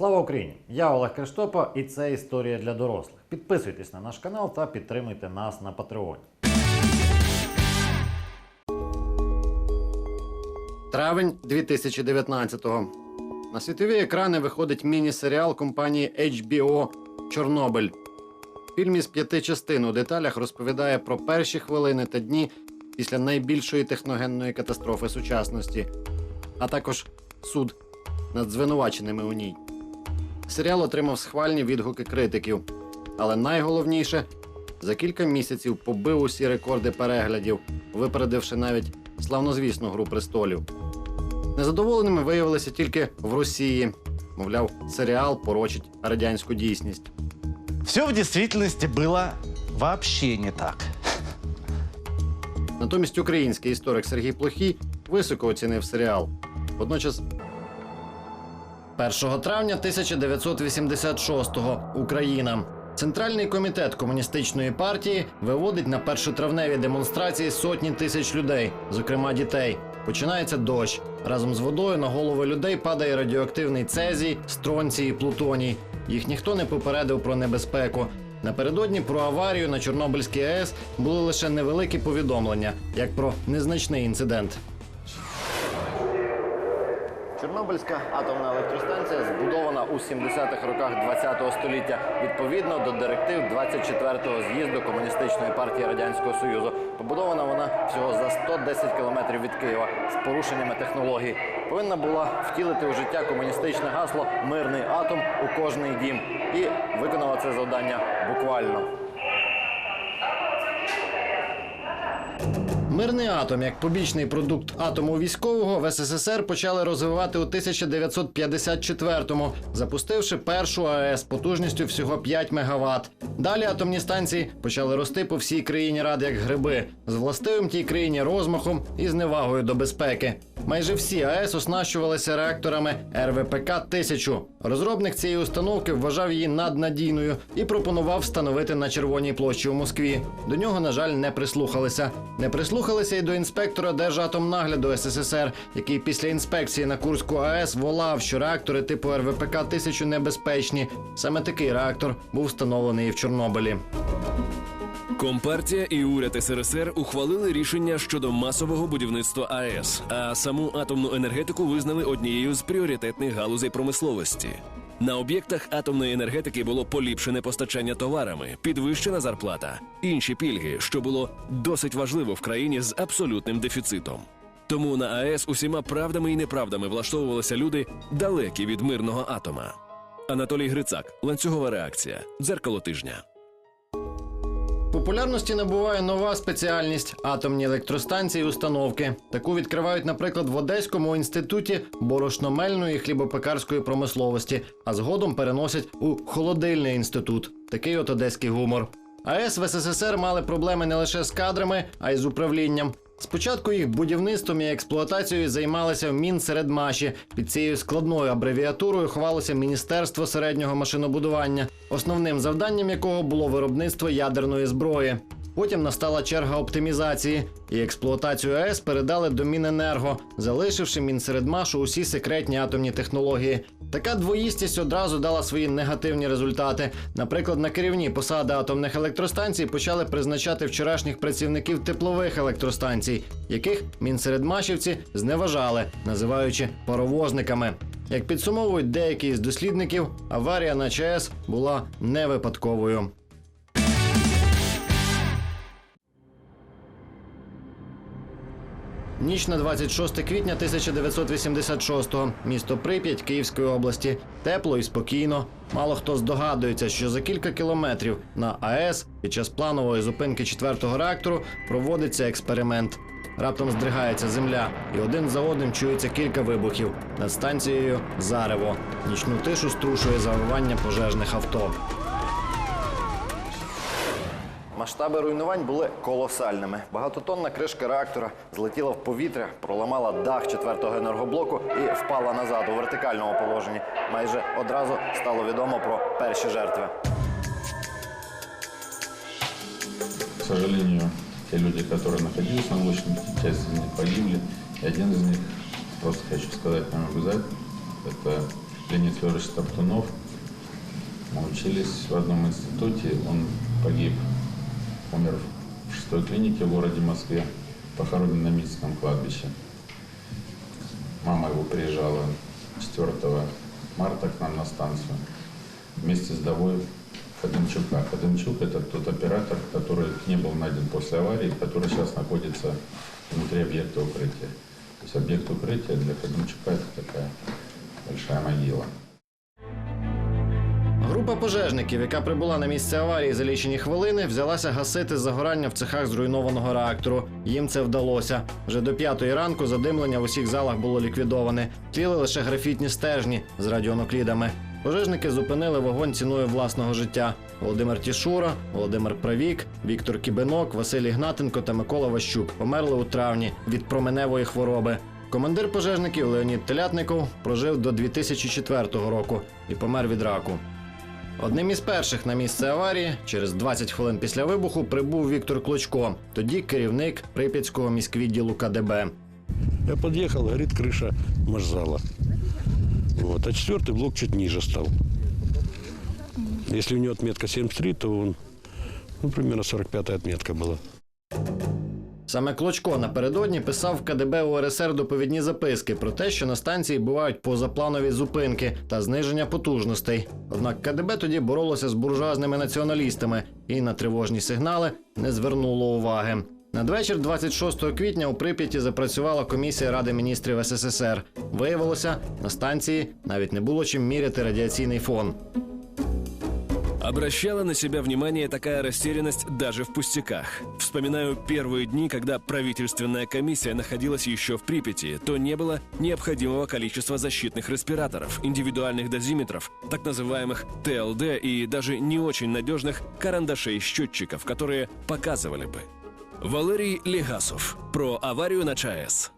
Слава Україні! Я Олег Криштопа і це історія для дорослих. Підписуйтесь на наш канал та підтримуйте нас на Патреоні. Травень 2019-го. На світові екрани виходить міні-серіал компанії HBO Чорнобиль. Фільм із п'яти частин у деталях розповідає про перші хвилини та дні після найбільшої техногенної катастрофи сучасності, а також суд над звинуваченими у ній. Серіал отримав схвальні відгуки критиків, але найголовніше за кілька місяців побив усі рекорди переглядів, випередивши навіть славнозвісну гру престолів. Незадоволеними виявилися тільки в Росії. Мовляв, серіал порочить радянську дійсність. Все в действительности было вообще не так. Натомість український історик Сергій Плохій високо оцінив серіал. Водночас 1 травня 1986-го Україна. Центральний комітет комуністичної партії виводить на першотравневі демонстрації сотні тисяч людей, зокрема дітей. Починається дощ. Разом з водою на голови людей падає радіоактивний цезій, стронцій і плутоній. Їх ніхто не попередив про небезпеку. Напередодні про аварію на Чорнобильській АЕС були лише невеликі повідомлення, як про незначний інцидент. Чорнобильська атомна електростанція збудована у 70-х роках ХХ століття відповідно до директив 24-го з'їзду комуністичної партії радянського союзу. Побудована вона всього за 110 кілометрів від Києва з порушеннями технологій. Повинна була втілити у життя комуністичне гасло Мирний атом у кожний дім і виконала це завдання буквально. Мирний атом як побічний продукт атому військового в СССР почали розвивати у 1954-му, запустивши першу АЕС потужністю всього 5 МВт. Далі атомні станції почали рости по всій країні ради як гриби, з властивим тій країні розмахом і зневагою до безпеки. Майже всі АЕС оснащувалися реакторами РВПК 1000 Розробник цієї установки вважав її наднадійною і пропонував встановити на червоній площі у Москві. До нього, на жаль, не прислухалися. Не прислухалися й до інспектора Держатомнагляду СССР, який після інспекції на Курську АЕС волав, що реактори типу РВПК 1000 небезпечні. Саме такий реактор був встановлений і в Чорнобилі. Компартія і уряд СРСР ухвалили рішення щодо масового будівництва АЕС, а саму атомну енергетику визнали однією з пріоритетних галузей промисловості. На об'єктах атомної енергетики було поліпшене постачання товарами, підвищена зарплата, інші пільги, що було досить важливо в країні з абсолютним дефіцитом. Тому на АЕС усіма правдами і неправдами влаштовувалися люди далекі від мирного атома. Анатолій Грицак, ланцюгова реакція, дзеркало тижня. Популярності набуває нова спеціальність атомні електростанції установки. Таку відкривають, наприклад, в Одеському інституті борошномельної хлібопекарської промисловості, а згодом переносять у холодильний інститут. Такий от одеський гумор. АЕС в СССР мали проблеми не лише з кадрами, а й з управлінням. Спочатку їх будівництвом і експлуатацією займалися в Мінсередмаші. Під цією складною абревіатурою ховалося Міністерство середнього машинобудування, основним завданням якого було виробництво ядерної зброї. Потім настала черга оптимізації, і експлуатацію АЕС передали до Міненерго, залишивши Мінсередмашу усі секретні атомні технології. Така двоїстість одразу дала свої негативні результати. Наприклад, на керівні посади атомних електростанцій почали призначати вчорашніх працівників теплових електростанцій, яких мінсередмашівці зневажали, називаючи паровозниками. Як підсумовують деякі з дослідників, аварія на ЧАЕС була не випадковою. Ніч на 26 квітня 1986-го. Місто Прип'ять Київської області. Тепло і спокійно. Мало хто здогадується, що за кілька кілометрів на АЕС під час планової зупинки четвертого реактору проводиться експеримент. Раптом здригається земля, і один за одним чується кілька вибухів. Над станцією зарево. Нічну тишу струшує завивання пожежних авто. Масштаби руйнувань були колосальними. Багатотонна кришка реактора злетіла в повітря, проламала дах четвертого енергоблоку і впала назад у вертикальному положенні. Майже одразу стало відомо про перші жертви. К сожалению, те люди, которые находились на лучнике, часть из них погибли. И один из них, просто хочу сказать вам обязательно, это Леонид Федорович Топтунов. Мы учились в одном институте. Он погиб, умер в шестой клинике в городе Москве, похоронен на Митском кладбище. Мама его приезжала 4 марта к нам на станцию вместе с Довой Ходымчука. Ходымчук – это тот оператор, который не был найден после аварии, который сейчас находится внутри объекта укрытия. То есть объект укрытия для Ходымчука – это такая большая могила. Група пожежників, яка прибула на місце аварії за лічені хвилини, взялася гасити загорання в цехах зруйнованого реактору. Їм це вдалося. Вже до п'ятої ранку задимлення в усіх залах було ліквідоване. Тліли лише графітні стежні з радіоноклідами. Пожежники зупинили вогонь ціною власного життя. Володимир Тішура, Володимир Правік, Віктор Кібенок, Василь Ігнатенко та Микола Ващук померли у травні від променевої хвороби. Командир пожежників Леонід Телятников прожив до 2004 року і помер від раку. Одним із перших на місце аварії, через 20 хвилин після вибуху, прибув Віктор Клочко, тоді керівник Прип'ятського міськвідділу КДБ. Я подъехал, горит крыша маршзала. Вот. А четвертый блок чуть ниже стал. Если у него отметка 73, то он, ну, примерно 45 отметка была. Саме Клочко напередодні писав в КДБ УРСР доповідні записки про те, що на станції бувають позапланові зупинки та зниження потужностей. Однак КДБ тоді боролося з буржуазними націоналістами і на тривожні сигнали не звернуло уваги. Надвечір 26 квітня у Прип'яті запрацювала комісія Ради міністрів СССР. Виявилося, на станції навіть не було чим міряти радіаційний фон. Обращала на себя внимание такая растерянность даже в пустяках. Вспоминаю первые дни, когда правительственная комиссия находилась еще в Припяти, то не было необходимого количества защитных респираторов, индивидуальных дозиметров, так называемых ТЛД и даже не очень надежных карандашей-счетчиков, которые показывали бы. Валерий Легасов про аварию на ЧАЭС.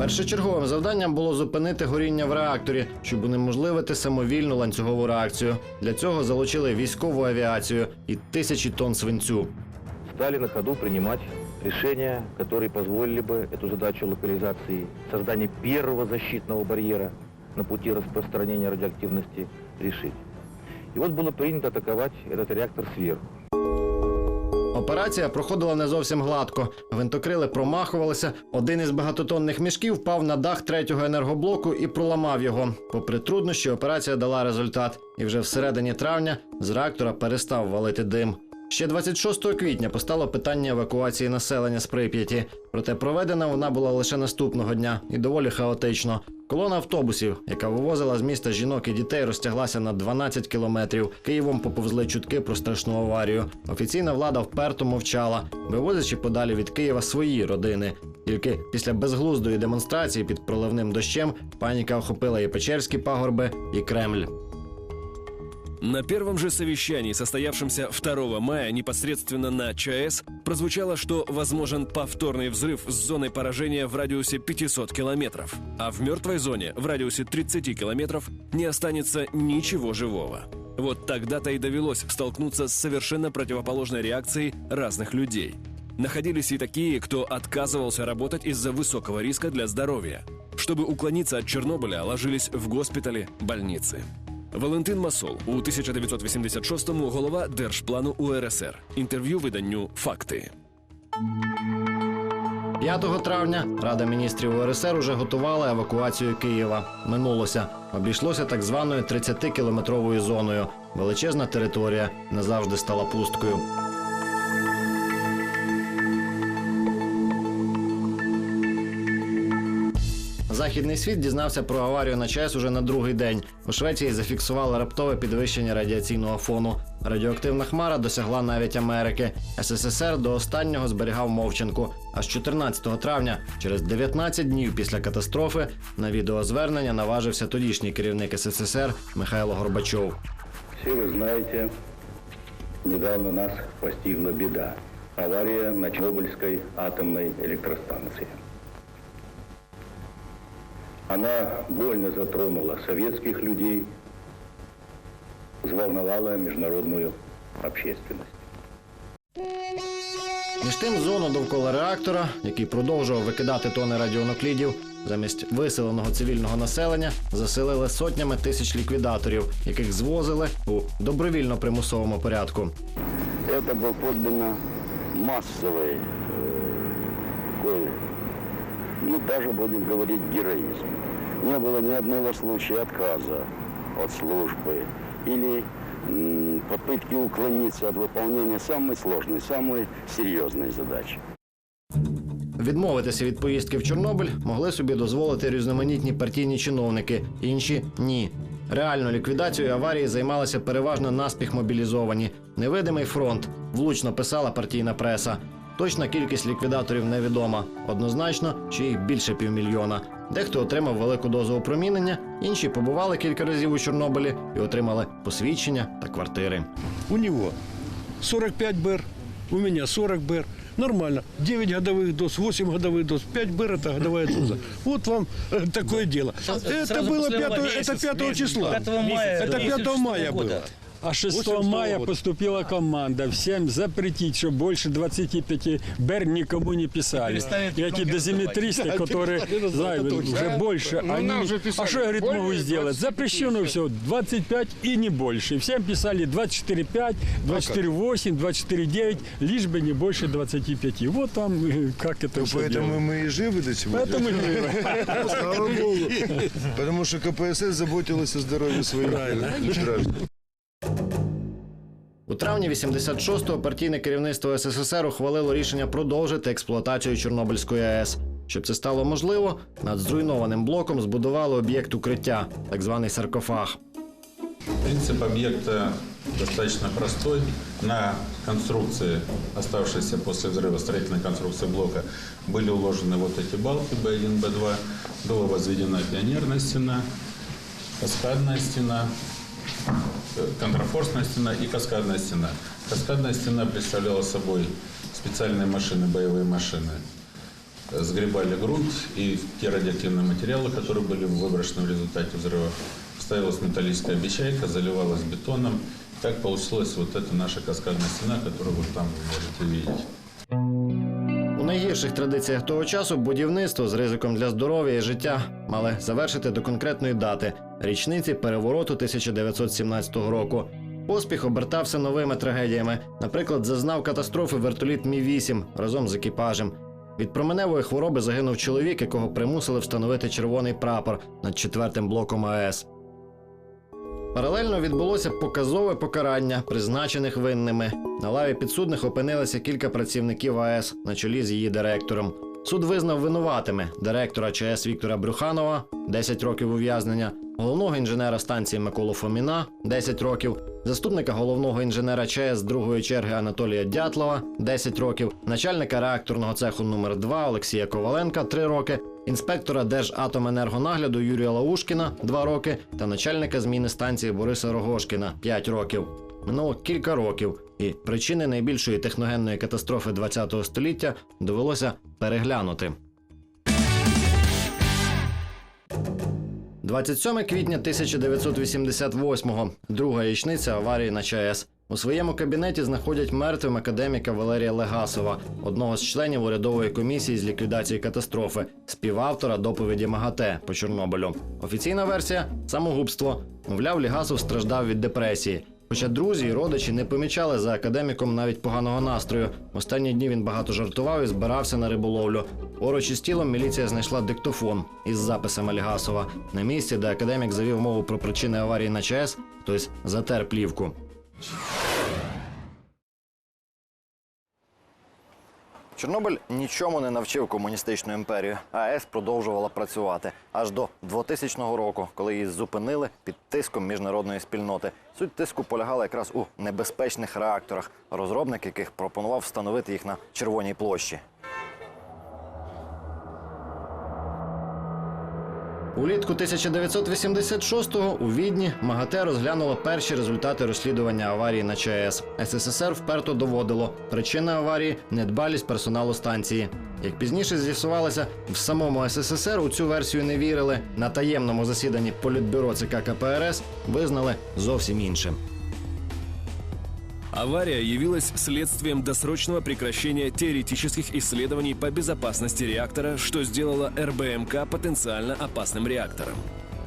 Першочерговим завданням було зупинити горіння в реакторі, щоб унеможливити самовільну ланцюгову реакцію. Для цього залучили військову авіацію і тисячі тонн свинцю. стали на ходу принимать решения, которые позволили бы эту задачу локализации, создания первого защитного барьера на пути распространения радиоактивности решить. И вот было принято атаковать этот реактор сверху. Операція проходила не зовсім гладко. Гвинтокрили промахувалися. Один із багатотонних мішків впав на дах третього енергоблоку і проламав його. Попри труднощі, операція дала результат. І вже всередині травня з реактора перестав валити дим. Ще 26 квітня постало питання евакуації населення з Прип'яті. Проте проведена вона була лише наступного дня і доволі хаотично. Колона автобусів, яка вивозила з міста жінок і дітей, розтяглася на 12 кілометрів. Києвом поповзли чутки про страшну аварію. Офіційна влада вперто мовчала, вивозячи подалі від Києва свої родини. Тільки після безглуздої демонстрації під проливним дощем паніка охопила і Печерські пагорби, і Кремль. На первом же совещании, состоявшемся 2 мая непосредственно на ЧАЭС, прозвучало, что возможен повторный взрыв с зоной поражения в радиусе 500 километров, а в мертвой зоне в радиусе 30 километров не останется ничего живого. Вот тогда-то и довелось столкнуться с совершенно противоположной реакцией разных людей. Находились и такие, кто отказывался работать из-за высокого риска для здоровья. Чтобы уклониться от Чернобыля, ложились в госпитали, больницы. Валентин Масол у 1986-му голова Держплану УРСР. Інтерв'ю виданню Факти. 5 травня Рада міністрів УРСР уже готувала евакуацію Києва. Минулося. Обійшлося так званою 30-кілометровою зоною. Величезна територія назавжди стала пусткою. Західний світ дізнався про аварію на ЧАЕС уже на другий день. У Швеції зафіксували раптове підвищення радіаційного фону. Радіоактивна хмара досягла навіть Америки. СССР до останнього зберігав мовчанку. Аж 14 травня, через 19 днів після катастрофи, на відеозвернення наважився тодішній керівник СССР Михайло Горбачов. Все вы знаете, недавно нас постигла беда. Авария на Чернобыльской атомной электростанции. Она больно затронула советских людей, взволновала международную общественность. Між тим, зону довкола реактора, який продовжував викидати тони радіоноклідів, Замість виселеного цивільного населення заселили сотнями тисяч ліквідаторів, яких звозили у добровільно примусовому порядку. Это был подлинно массовый, э, такой, ну даже будем говорить, героизм. Не было ни одного случая отказа от службы или м, попытки уклониться от выполнения самой сложной, самой серьезной задачи. Відмовитися від поїздки в Чорнобиль могли собі дозволити різноманітні партійні чиновники, інші ні. Реально ліквідацією аварії займалися переважно наспіх мобілізовані. Невидимий фронт влучно писала партійна преса. Точна кількість ліквідаторів невідома. Однозначно, що їх більше півмільйона. Дехто отримав велику дозу опромінення, інші побували кілька разів у Чорнобилі і отримали посвідчення та квартири. У него 45 БР, у меня 40 БР. Нормально. 9 годовых доз, 8 годовых доз, 5 БР это годовая доза. Вот вам э, такое дело. Это сразу было после 5, Нового это месяца, 5 числа. 5 мая Это 5 2006 мая года. было. А 6 86-го мая года. поступила команда всем запретить, что больше 25 БЕР никому не писали. Перестанет И эти громкие дозиметристы, Да, которые перестали, знают, это точно. уже больше, Ну, они... нам же А писали, что я, говорит, более могу сделать? Запрещено все, 25 и не больше. Всем писали 24,5, 24,8, 24,9, лишь бы не больше 25. Вот там э, как это все Поэтому мы и живы до сегодня. Поэтому и живы. Слава Богу. Потому что КПСС заботилась о здоровье своих граждан. У травні 86-го партійне керівництво СССР ухвалило рішення продовжити експлуатацію Чорнобильської АЕС. Щоб це стало можливо, над зруйнованим блоком збудували об'єкт укриття, так званий саркофаг. Принцип объекта достаточно простой. На конструкции, оставшейся после взрыва строительной конструкции блока, были уложены вот эти балки B1, B2. Была возведена пионерная стена, каскадная стена, э, контрафорсная стена и каскадная стена. Каскадная стена представляла собой специальные машины, боевые машины. Э, Сгребали грунт и те радиоактивные материалы, которые были выброшены в результате взрыва. Ставилась металлическая обечайка, заливалась бетоном. Так получилась вот эта наша каскадная стена, которую вот там вы можете видеть. У найгірших традиціях того часу будівництво з ризиком для здоров'я і життя мали завершити до конкретної дати річниці перевороту 1917 року. Поспіх обертався новими трагедіями. Наприклад, зазнав катастрофи вертоліт Мі 8 разом з екіпажем. Від променевої хвороби загинув чоловік, якого примусили встановити червоний прапор над четвертим блоком АЕС. Паралельно відбулося показове покарання призначених винними. На лаві підсудних опинилися кілька працівників АЕС на чолі з її директором. Суд визнав винуватими директора ЧАЕС Віктора Брюханова 10 років ув'язнення, головного інженера станції Миколу Фоміна 10 років, заступника головного інженера ЧАЕС другої черги Анатолія Дятлова 10 років, начальника реакторного цеху номер 2 Олексія Коваленка 3 роки, інспектора Держатоменергонагляду Юрія Лаушкіна 2 роки та начальника зміни станції Бориса Рогошкіна 5 років. Минуло кілька років, і причини найбільшої техногенної катастрофи ХХ століття довелося переглянути. 27 квітня 1988-го, друга річниця аварії на ЧАЕС. У своєму кабінеті знаходять мертвим академіка Валерія Легасова, одного з членів урядової комісії з ліквідації катастрофи, співавтора доповіді МАГАТЕ по Чорнобилю. Офіційна версія самогубство. Мовляв, Лігасов страждав від депресії. Хоча друзі і родичі не помічали за академіком навіть поганого настрою. Останні дні він багато жартував і збирався на риболовлю. Поруч із тілом міліція знайшла диктофон із записами Лігасова. На місці, де академік завів мову про причини аварії на ЧАЕС, хтось затер плівку. Чорнобиль нічому не навчив комуністичну імперію. АЕС продовжувала працювати аж до 2000 року, коли її зупинили під тиском міжнародної спільноти. Суть тиску полягала якраз у небезпечних реакторах, розробник яких пропонував встановити їх на червоній площі. Улітку 1986-го у Відні МАГАТЕ розглянуло перші результати розслідування аварії на ЧАЕС. СССР вперто доводило причина аварії недбалість персоналу станції. Як пізніше з'ясувалося, в самому СССР у цю версію не вірили. На таємному засіданні Політбюро ЦК КПРС визнали зовсім іншим. Авария явилась следствием досрочного прекращения теоретических исследований по безопасности реактора, что сделало РБМК потенциально опасным реактором.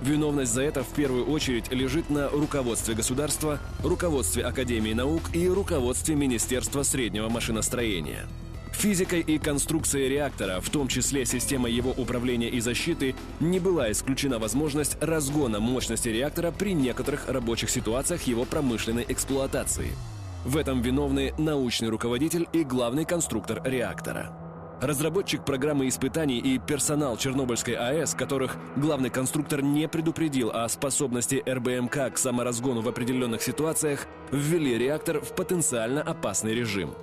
Виновность за это в первую очередь лежит на руководстве государства, руководстве Академии наук и руководстве Министерства среднего машиностроения. Физикой и конструкцией реактора, в том числе системой его управления и защиты, не была исключена возможность разгона мощности реактора при некоторых рабочих ситуациях его промышленной эксплуатации. В этом виновны научный руководитель и главный конструктор реактора. Разработчик программы испытаний и персонал Чернобыльской АЭС, которых главный конструктор не предупредил о способности РБМК к саморазгону в определенных ситуациях, ввели реактор в потенциально опасный режим.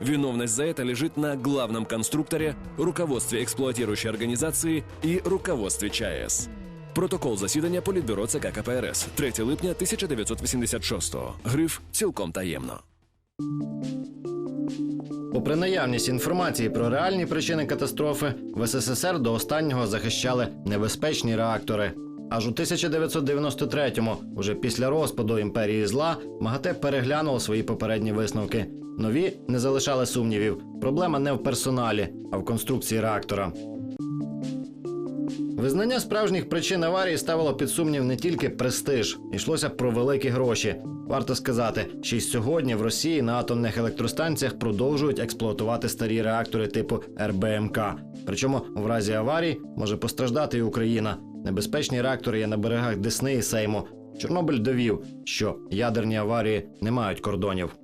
Виновность за это лежит на главном конструкторе, руководстве эксплуатирующей организации и руководстве ЧАЭС. Протокол засідання Політбюро ЦК КПРС 3 липня 1986 Гриф цілком таємно. Попри наявність інформації про реальні причини катастрофи, в СССР до останнього захищали небезпечні реактори. Аж у 1993-му, уже після розпаду імперії зла, МАГАТЕ переглянуло свої попередні висновки. Нові не залишали сумнівів. Проблема не в персоналі, а в конструкції реактора. Визнання справжніх причин аварії ставило під сумнів не тільки престиж, йшлося про великі гроші. Варто сказати, що й сьогодні в Росії на атомних електростанціях продовжують експлуатувати старі реактори типу РБМК. Причому в разі аварії може постраждати і Україна. Небезпечні реактори є на берегах Десни і Сейму. Чорнобиль довів, що ядерні аварії не мають кордонів.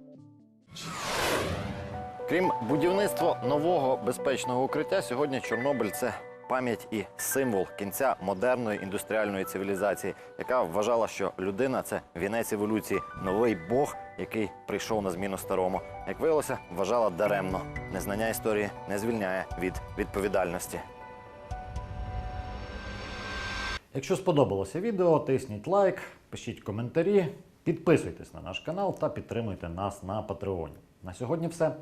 Крім будівництва нового безпечного укриття, сьогодні Чорнобиль це пам'ять і символ кінця модерної індустріальної цивілізації, яка вважала, що людина це вінець еволюції, новий Бог, який прийшов на зміну старому. Як виявилося, вважала даремно. Незнання історії не звільняє від відповідальності. Якщо сподобалося відео, тисніть лайк, пишіть коментарі, підписуйтесь на наш канал та підтримуйте нас на Патреоні. На сьогодні все.